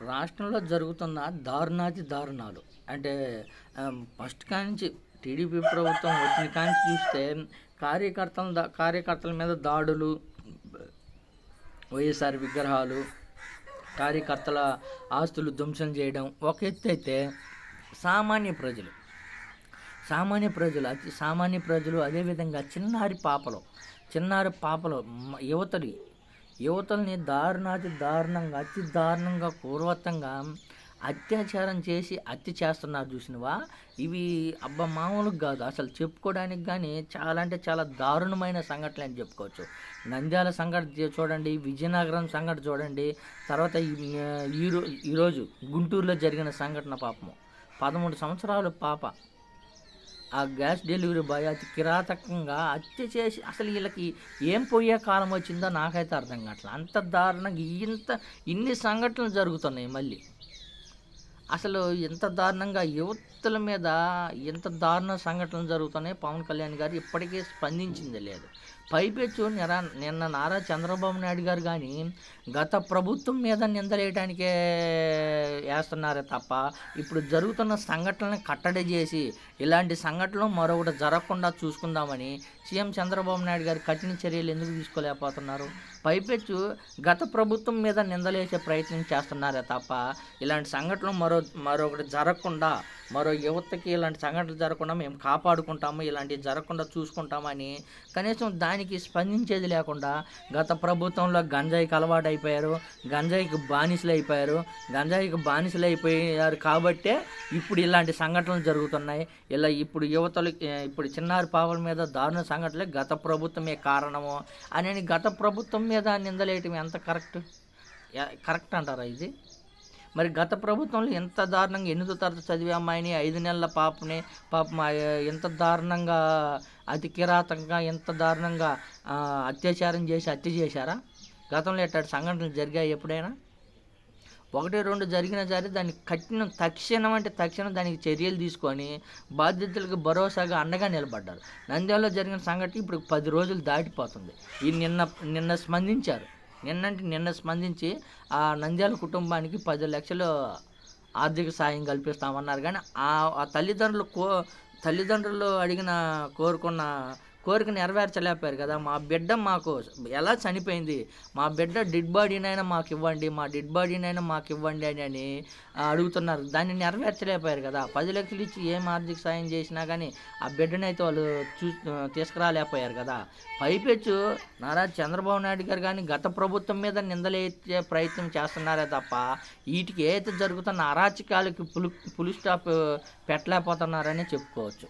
రాష్ట్రంలో జరుగుతున్న దారుణాతి దారుణాలు. అంటే ఫస్ట్ కానించి టీడీపీ ప్రభుత్వం వచ్చిన కానించి చూస్తే కార్యకర్తల కార్యకర్తల మీద దాడులు వైఎస్ఆర్ విగ్రహాలు కార్యకర్తల ఆస్తులు ధ్వంసం చేయడం ఒక ఎత్తు అయితే సామాన్య ప్రజలు సామాన్య ప్రజలు అతి సామాన్య ప్రజలు అదేవిధంగా చిన్నారి పాపలు చిన్నారి పాపలు యువతలు యువతల్ని దారుణాతి దారుణంగా అతి దారుణంగా పూర్వత్తంగా అత్యాచారం చేసి హత్య చేస్తున్నారు చూసినవా? ఇవి అబ్బా మామూలుగా కాదు. అసలు చెప్పుకోవడానికి కానీ చాలా అంటే చాలా దారుణమైన సంఘటనలు అని చెప్పుకోవచ్చు. నంద్యాల సంఘటన చూడండి విజయనగరం సంఘటన చూడండి తర్వాత ఈ- ఈరో ఈరోజు గుంటూరులో జరిగిన సంఘటన పాపము. పదమూడు సంవత్సరాలు పాప. ఆ గ్యాస్ డెలివరీ బాయ్ అతి కిరాతకంగా హత్య చేసి అసలు వీళ్ళకి ఏం పోయే కాలం వచ్చిందో నాకైతే అర్థం కావట్లేదు అంత దారుణంగా ఇంత ఇన్ని సంఘటనలు జరుగుతున్నాయి మళ్ళీ. అసలు ఎంత దారుణంగా యువత వ్యక్తుల మీద ఎంత దారుణ సంఘటనలు జరుగుతున్నాయి పవన్ కళ్యాణ్ గారు ఇప్పటికే స్పందించింది లేదు. పైపెచ్చు నిరా నిన్న నారా చంద్రబాబు నాయుడు గారు కానీ గత ప్రభుత్వం మీద నిందలేయడానికే వేస్తున్నారే తప్ప ఇప్పుడు జరుగుతున్న సంఘటనలను కట్టడి చేసి ఇలాంటి సంఘటనలు మరొకటి జరగకుండా చూసుకుందామని సీఎం చంద్రబాబు నాయుడు గారు కఠిన చర్యలు ఎందుకు తీసుకోలేకపోతున్నారు? పైపెచ్చు గత ప్రభుత్వం మీద నిందలేసే ప్రయత్నం చేస్తున్నారే తప్ప ఇలాంటి సంఘటనలు మరో మరొకటి జరగకుండా మరో యువతకి ఇలాంటి సంఘటనలు జరగకుండా మేము కాపాడుకుంటాము ఇలాంటివి జరగకుండా చూసుకుంటామని కనీసం దానికి స్పందించేది లేకుండా గత ప్రభుత్వంలో గంజాయికి అలవాటు అయిపోయారు గంజాయికి బానిసలు అయిపోయారు గంజాయికి బానిసలు అయిపోయారు కాబట్టే ఇప్పుడు ఇలాంటి సంఘటనలు జరుగుతున్నాయి. ఇలా ఇప్పుడు యువతలు ఇప్పుడు చిన్నారి పాపల మీద దారుణ సంఘటనలే గత ప్రభుత్వమే కారణము అని గత ప్రభుత్వం మీద నిందలేయటం ఎంత కరెక్ట్? కరెక్ట్ అంటారా ఇది? మరి గత ప్రభుత్వంలో ఎంత దారుణంగా ఎనిమిదో తరగతి చదివే అమ్మాయిని ఐదు నెలల పాపని పాపం ఎంత దారుణంగా అతి కిరాతకంగా ఎంత దారుణంగా అత్యాచారం చేసి హత్య చేశారా? గతంలో ఎట్టాడు సంఘటనలు జరిగాయి ఎప్పుడైనా? ఒకటి రెండు జరిగిన సరే దాన్ని కఠిన తక్షణం అంటే తక్షణం దానికి చర్యలు తీసుకొని బాధ్యతలకు భరోసాగా అండగా నిలబడ్డారు. నంద్యాలలో జరిగిన సంఘటన ఇప్పుడు పది రోజులు దాటిపోతుంది. ఈ నిన్న నిన్న స్పందించారు. నిన్నంటే నిన్న స్పందించి ఆ నంద్యాల కుటుంబానికి పది లక్షలు ఆర్థిక సాయం కల్పిస్తామన్నారు. కానీ ఆ ఆ తల్లిదండ్రులు కో తల్లిదండ్రులు అడిగిన కోరుకున్న కోరిక నెరవేర్చలేకపోయారు కదా. మా బిడ్డ మాకు ఎలా చనిపోయింది? మా బిడ్డ డెడ్ బాడీనైనా మాకు ఇవ్వండి మా డెడ్ బాడీనైనా మాకు ఇవ్వండి అని అని అడుగుతున్నారు. దాన్ని నెరవేర్చలేకపోయారు కదా. పది లక్షలు ఇచ్చి ఏం ఆర్థిక సాయం చేసినా కానీ ఆ బిడ్డని అయితే వాళ్ళు చూ తీసుకురాలేకపోయారు కదా. పైపెచ్చు నారా చంద్రబాబు నాయుడు గారు కానీ గత ప్రభుత్వం మీద నిందలేసే ప్రయత్నం చేస్తున్నారే తప్ప వీటికి ఏదైతే జరుగుతున్న అరాచకాలకి పులు పులి స్టాప్ పెట్టలేకపోతున్నారని చెప్పుకోవచ్చు.